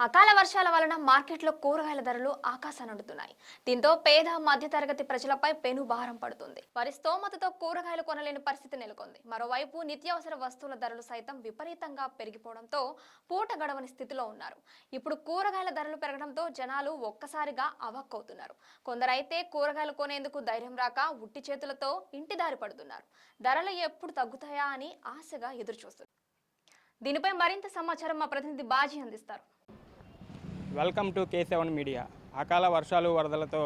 అకాల వర్షాల వలన మార్కెట్లో కూరగాయల ధరలు ఆకాశానండుతున్నాయి దీంతో పేద మధ్యతరగతి ప్రజలపై పెను భారం పడుతుంది. వారి స్తోమతతో కూరగాయలు కొనలేని పరిస్థితి నెలకొంది. మరోవైపు నిత్యావసర వస్తువుల ధరలు సైతం విపరీతంగా పెరిగిపోవడంతో పూట గడవని స్థితిలో ఉన్నారు. ఇప్పుడు కూరగాయల ధరలు పెరగడంతో జనాలు ఒక్కసారిగా అవక్కవుతున్నారు. కొందరైతే కూరగాయలు కొనేందుకు ధైర్యం రాక ఉట్టి చేతులతో ఇంటి దారి పడుతున్నారు. ధరలు ఎప్పుడు తగ్గుతాయా అని ఆశగా ఎదురుచూస్తున్నారు. దీనిపై మరింత సమాచారం మా ప్రతినిధి బాజీ అందిస్తారు. Welcome to K seven media. అకాల వర్షాలు వరదలతో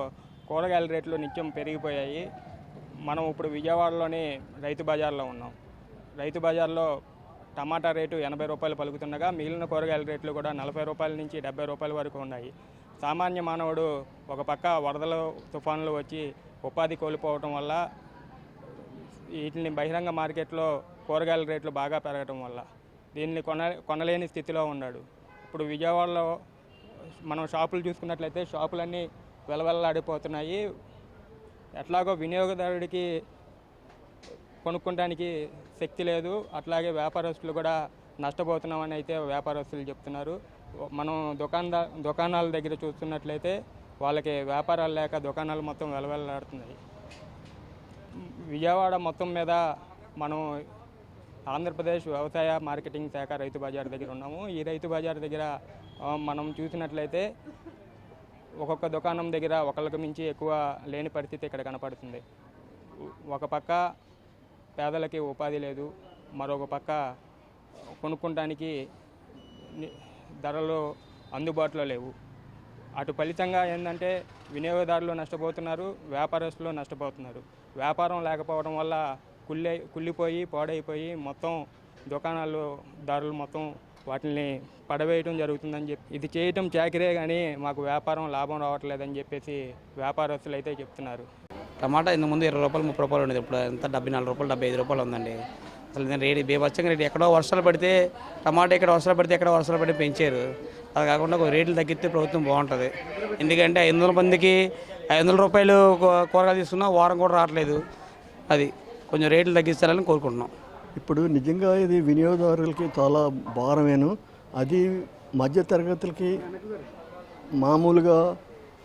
కూరగాయల రేట్లు నిత్యం పెరిగిపోయాయి. మనం ఇప్పుడు విజయవాడలోని రైతు బజార్లో ఉన్నాం. రైతు బజార్లో టమాటా రేటు ఎనభై రూపాయలు పలుకుతుండగా మిగిలిన కూరగాయల రేట్లు కూడా నలభై రూపాయల నుంచి డెబ్బై రూపాయల వరకు ఉన్నాయి. సామాన్య మానవుడు ఒక పక్క వరదలు తుఫాన్లు వచ్చి ఉపాధి కోల్పోవటం వల్ల వీటిని బహిరంగ మార్కెట్లో కూరగాయల రేట్లు బాగా పెరగటం వల్ల దీన్ని కొన కొనలేని స్థితిలో ఉన్నాడు. ఇప్పుడు విజయవాడలో మనం షాపులు చూసుకున్నట్లయితే షాపులన్నీ వెలవెల్లాడిపోతున్నాయి. ఎట్లాగో వినియోగదారుడికి కొనుక్కోడానికి శక్తి లేదు. అట్లాగే వ్యాపారస్తులు కూడా నష్టపోతున్నామని అయితే వ్యాపారస్తులు చెప్తున్నారు. మనం దుకాణదా దుకాణాల దగ్గర చూస్తున్నట్లయితే వాళ్ళకి వ్యాపారాలు లేక దుకాణాలు మొత్తం వెలవెల్లాడుతున్నాయి. విజయవాడ మొత్తం మీద మనం ఆంధ్రప్రదేశ్ వ్యవసాయ మార్కెటింగ్ శాఖ రైతు బజార్ దగ్గర ఉన్నాము. ఈ రైతు బజార్ దగ్గర మనం చూసినట్లయితే ఒక్కొక్క దుకాణం దగ్గర ఒకళ్ళకి మించి ఎక్కువ లేని పరిస్థితి ఇక్కడ కనపడుతుంది. ఒక పక్క పేదలకి ఉపాధి లేదు మరొక పక్క కొనుక్కోడానికి ధరలు అందుబాటులో లేవు. అటు ఫలితంగా ఏంటంటే వినియోగదారులు నష్టపోతున్నారు వ్యాపారస్తులు నష్టపోతున్నారు. వ్యాపారం లేకపోవడం వల్ల కుళ్ళి కుళ్ళిపోయి పాడైపోయి మొత్తం దుకాణాలు ధరలు మొత్తం వాటిని పడవేయటం జరుగుతుందని చెప్పి ఇది చేయటం చాకరే కానీ మాకు వ్యాపారం లాభం రావట్లేదని చెప్పేసి వ్యాపారస్తులు అయితే చెప్తున్నారు. టమాటా ఇంత ముందు ఇరవై రూపాయలు ముప్పై రూపాయలు ఉండేది. ఇప్పుడు ఎంత? డెబ్బై నాలుగు రూపాయలు డెబ్బై ఐదు రూపాయలు ఉందండి. అసలు నేను రేటు బీభత్సంగా రేటు ఎక్కడో వర్షాలు పడితే టమాటా ఇక్కడ వర్షాలు పడితే ఎక్కడ వర్షాలు పడితే పెంచారు. అది కాకుండా రేట్లు తగ్గిస్తే ప్రభుత్వం బాగుంటుంది. ఎందుకంటే ఐదు వందల మందికి ఐదు వందల రూపాయలు కూరగాయలు తీసుకున్నా వారం కూడా రావట్లేదు. అది కొంచెం రేట్లు తగ్గించాలని కోరుకుంటున్నాం. ఇప్పుడు నిజంగా ఇది వినియోగదారులకి చాలా భారమేను. అది మధ్య తరగతులకి మామూలుగా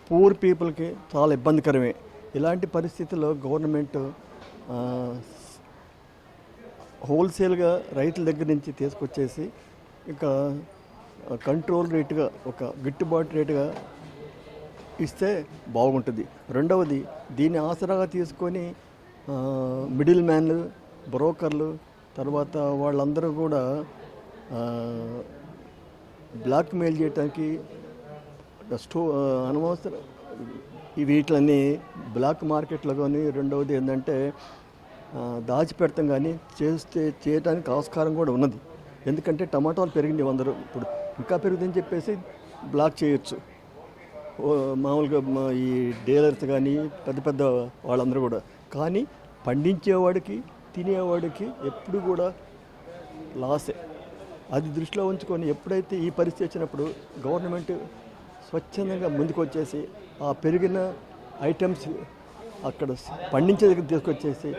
పూర్ పీపుల్కి చాలా ఇబ్బందికరమే. ఇలాంటి పరిస్థితుల్లో గవర్నమెంట్ హోల్సేల్గా రైతుల దగ్గర నుంచి తీసుకొచ్చేసి ఇక కంట్రోల్ రేటుగా ఒక గిట్టుబాటు రేటుగా ఇస్తే బాగుంటుంది. రెండవది దీన్ని ఆసరాగా తీసుకొని మిడిల్ మ్యాన్లు బ్రోకర్లు తర్వాత వాళ్ళందరూ కూడా బ్లాక్మెయిల్ బ్లాక్ మెయిల్ చేయడానికి స్టో అనవసరం వీటిలన్నీ బ్లాక్ మార్కెట్లో కానీ రెండవది ఏంటంటే దాచిపెడతాం కానీ చేస్తే చేయడానికి ఆస్కారం కూడా ఉన్నది. ఎందుకంటే టమాటాలు పెరిగినాయి వందరు ఇప్పుడు ఇంకా పెరుగుతుందని చెప్పేసి బ్లాక్ చేయొచ్చు. మామూలుగా మా ఈ డీలర్స్ కానీ పెద్ద పెద్ద వాళ్ళందరూ కూడా. కానీ పండించేవాడికి తినేవాడికి ఎప్పుడు కూడా లాసే. అది దృష్టిలో ఉంచుకొని ఎప్పుడైతే ఈ పరిస్థితి వచ్చినప్పుడు గవర్నమెంట్ స్వచ్ఛందంగా ముందుకు వచ్చేసి ఆ పెరిగిన ఐటమ్స్ అక్కడ పండించే దగ్గర తీసుకొచ్చేసి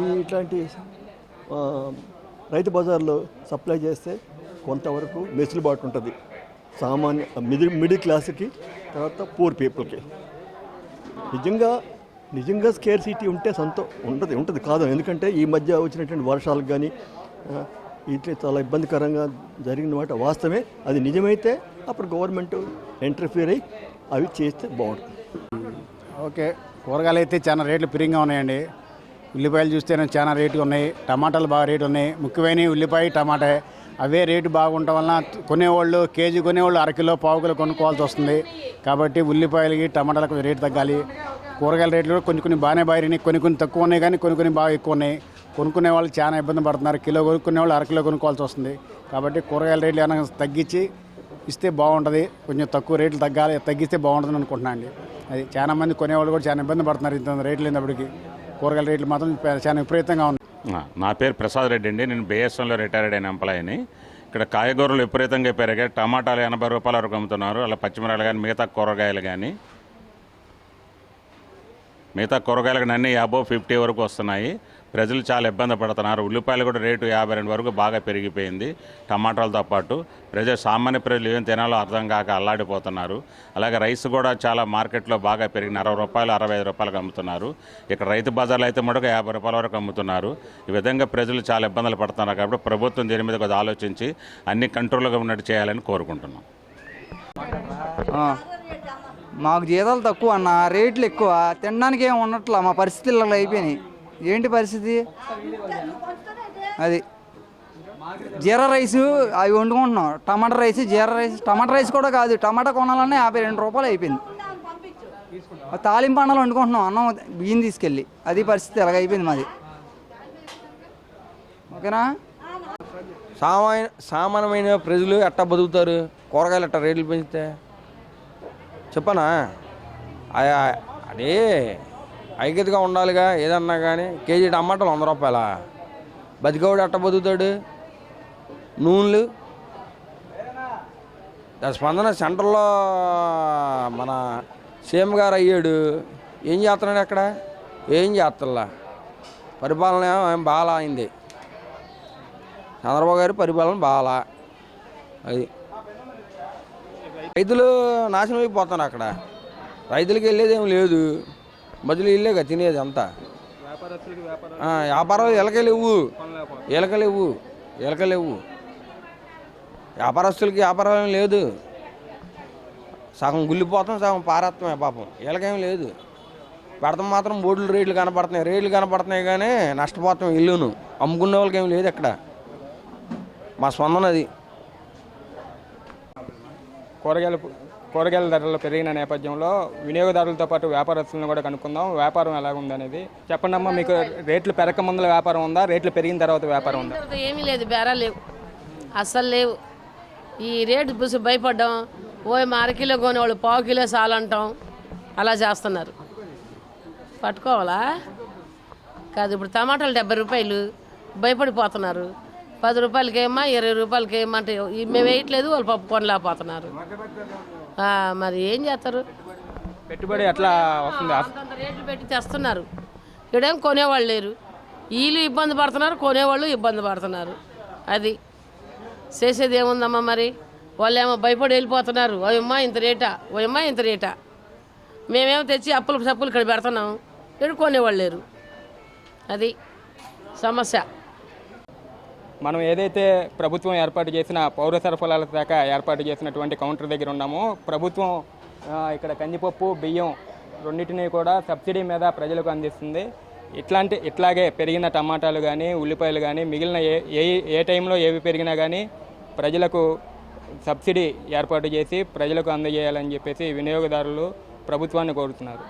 ఈ ఇట్లాంటి రైతు బజార్లో సప్లై చేస్తే కొంతవరకు వెసులుబాటు ఉంటుంది. సామాన్య మిడిల్ మిడిల్ క్లాస్కి తర్వాత పూర్ పీపుల్కి. నిజంగా నిజంగా స్కేర్ సిటీ ఉంటే సొంతం ఉండదు ఉంటుంది కాదు. ఎందుకంటే ఈ మధ్య వచ్చినటువంటి వర్షాలకు కానీ ఇట్లా చాలా ఇబ్బందికరంగా జరిగిన మాట వాస్తవమే. అది నిజమైతే అప్పుడు గవర్నమెంట్ ఇంటర్ఫియర్ అయ్యి అవి చేస్తే బాగుంటుంది. ఓకే. కూరగాయలు అయితే చాలా రేట్లు పెరిగిగా ఉన్నాయండి. ఉల్లిపాయలు చూస్తేనే చాలా రేటుగా ఉన్నాయి. టమాటాలు బాగా రేటు ఉన్నాయి. ముఖ్యమైన ఉల్లిపాయ టమాటా. అవే రేటు బాగుండటం వలన కొనేవాళ్ళు కేజీ కొనేవాళ్ళు అరకిలో పావు కిలో కొనుక్కోవాల్సి వస్తుంది. కాబట్టి ఉల్లిపాయలకి టమాటాలకు రేటు తగ్గాలి. కూరగాయల రేట్లు కూడా కొన్ని కొన్ని బాగానే బారినాయి కొన్ని కొన్ని తక్కువ ఉన్నాయి కానీ కొన్ని కొన్ని బాగా ఎక్కువ ఉన్నాయి. కొనుక్కునే వాళ్ళు చాలా ఇబ్బంది పడుతున్నారు. కిలో కొనుక్కునే వాళ్ళు అరకిలో కొనుక్కోవాల్సి వస్తుంది. కాబట్టి కూరగాయల రేట్లు ఏమైనా తగ్గించి ఇస్తే బాగుంటుంది. కొంచెం తక్కువ రేట్లు తగ్గాలి తగ్గిస్తే బాగుంటుంది అనుకుంటున్నాను అండి. అది చాలా మంది కొనేవాళ్ళు కూడా చాలా ఇబ్బంది పడుతున్నారు ఇంత రేట్లు లేనప్పటికీ. కూరగాయల రేట్లు మాత్రం చాలా విపరీతంగా ఉన్నాయి. నా పేరు ప్రసాద్ రెడ్డి అండి. నేను బిఎస్ఎన్లో రిటైర్డ్ అయిన ఎంప్లాయీని. ఇక్కడ కాయగూరలు విపరీతంగా పెరిగాయి. టమాటాలు ఎనభై రూపాయల వరకు అమ్ముతున్నారు. అలా పచ్చిమిరకాయలు కానీ మిగతా కూరగాయలు కానీ మిగతా కూరగాయలకు అన్నీ అబోవ్ ఫిఫ్టీ వరకు వస్తున్నాయి. ప్రజలు చాలా ఇబ్బంది పడుతున్నారు. ఉల్లిపాయలు కూడా రేటు యాభై రెండు వరకు బాగా పెరిగిపోయింది టమాటాలతో పాటు. ప్రజలు సామాన్య ప్రజలు ఏం తినాలో అర్థం కాక అల్లాడిపోతున్నారు. అలాగే రైస్ కూడా చాలా మార్కెట్లో బాగా పెరిగిన అరవై రూపాయలు అరవై ఐదు రూపాయలకు అమ్ముతున్నారు. ఇక్కడ రైతు బజార్లో అయితే మటుకు యాభై రూపాయల వరకు అమ్ముతున్నారు. ఈ విధంగా ప్రజలు చాలా ఇబ్బందులు పడుతున్నారు కాబట్టి ప్రభుత్వం దీని మీద కొద్దిగా ఆలోచించి అన్ని కంట్రోల్గా ఉన్నట్టు చేయాలని కోరుకుంటున్నాం. మాకు జీతాలు తక్కువ అన్న రేట్లు ఎక్కువ తినడానికి ఏం ఉండట్లా మా పరిస్థితులు అయిపోయినాయి. ఏంటి పరిస్థితి? అది జీరా రైస్ అవి వండుకుంటున్నాం. Tomato rice jeera rice tomato rice కూడా కాదు టమాటా కొనాలన్నా యాభై రెండు రూపాయలు అయిపోయింది. తాలింపు అన్నాలు వండుకుంటున్నాం అన్నం బియ్యం తీసుకెళ్ళి. అది పరిస్థితి ఎలాగ అయిపోయింది మాది. ఓకేనా? సామాన్య సామాన్యమైన ప్రజలు ఎట్టా బతుకుతారు? కూరగాయలు ఎట్టా రేట్లు పెంచితే? చెప్పనా? అదే ఐక్యతగా ఉండాలిగా ఏదన్నా కానీ కేజీ టమాటాలు వంద రూపాయల? బతికోడు అట్ట బతుకుతాడు? నూనెలు? స్పందన సెంటర్లో మన సీఎం గారు అయ్యాడు. ఏం చేస్తున్నాడు అక్కడ? ఏం చేస్తలా? పరిపాలన ఏం బాగా అయింది. చంద్రబాబు గారి పరిపాలన బాగా అది రైతులు నాశనం అయిపోతున్నారు అక్కడ. రైతులకి వెళ్ళేది ఏం లేదు. బదులు ఇల్లేగా తినేది అంతా. వ్యాపారాలు ఎలకలేవు. ఎలకలేవు. ఎలకలేవు. వ్యాపారస్తులకి వ్యాపారం లేదు. సగం గుల్లిపోతాం సగం పారేస్తామే పాపం. ఎలకేం లేదు. పెడతాం మాత్రం బోర్డులు రేట్లు కనపడుతున్నాయి. రేట్లు కనపడుతున్నాయి కానీ నష్టపోతాం ఇల్లును. అమ్ముకునే వాళ్ళకి ఏం లేదు అక్కడ. మా స్పందన అది. కూరగాయల కూరగాయల ధరలు పెరిగిన నేపథ్యంలో వినియోగదారులతో పాటు వ్యాపారస్తులను కూడా కనుక్కుందాం. వ్యాపారం ఎలా ఉందనేది. చెప్పండి అమ్మా మీకు రేట్లు పెరగక ముందుల వ్యాపారం ఉందా? రేట్లు పెరిగిన తర్వాత వ్యాపారం ఉందా? ఏమీ లేదు బేరా లేవు. అస్సలు లేవు. ఈ రేటు చూసి భయపడ్డాం. ఓ అర కిలో కొనేవాళ్ళు పావు కిలో చాలంటాం అలా చేస్తున్నారు. పట్టుకోవాలా? కాదు ఇప్పుడు టమాటాలు డెబ్బై రూపాయలు. భయపడిపోతున్నారు. పది రూపాయలకి ఏమా ఇరవై రూపాయలకి ఏమంటే మేము వేయట్లేదు వాళ్ళు పప్పు కొనలేకపోతున్నారు. మరి ఏం చేస్తారు? పెట్టుబడి ఎట్లా వస్తుంది. అంతంత రేట్లు పెట్టి తెస్తున్నారు. ఇక్కడేం కొనేవాళ్ళు లేరు. వీళ్ళు ఇబ్బంది పడుతున్నారు కొనేవాళ్ళు ఇబ్బంది పడుతున్నారు. అది చేసేది ఏముందమ్మా మరి? వాళ్ళేమో భయపడి వెళ్ళిపోతున్నారు. ఓయమ్మా ఇంత రేటా? ఓయమ్మా ఇంత రేటా? మేమేమో తెచ్చి అప్పులు సప్పులు ఇక్కడ పెడుతున్నాం ఇక్కడ కొనేవాళ్ళు లేరు. అది సమస్య. మనం ఏదైతే ప్రభుత్వం ఏర్పాటు చేసిన పౌర సరఫరాల శాఖ ఏర్పాటు చేసినటువంటి కౌంటర్ దగ్గర ఉన్నామో ప్రభుత్వం ఇక్కడ కందిపప్పు బియ్యం రెండింటినీ కూడా సబ్సిడీ మీద ప్రజలకు అందిస్తుంది. ఇట్లాంటి ఇట్లాగే పెరిగిన టమాటాలు కానీ ఉల్లిపాయలు కానీ మిగిలిన ఏ ఏ ఏ టైంలో ఏవి పెరిగినా కానీ ప్రజలకు సబ్సిడీ ఏర్పాటు చేసి ప్రజలకు అందజేయాలని చెప్పేసి వినియోగదారులు ప్రభుత్వాన్ని కోరుతున్నారు.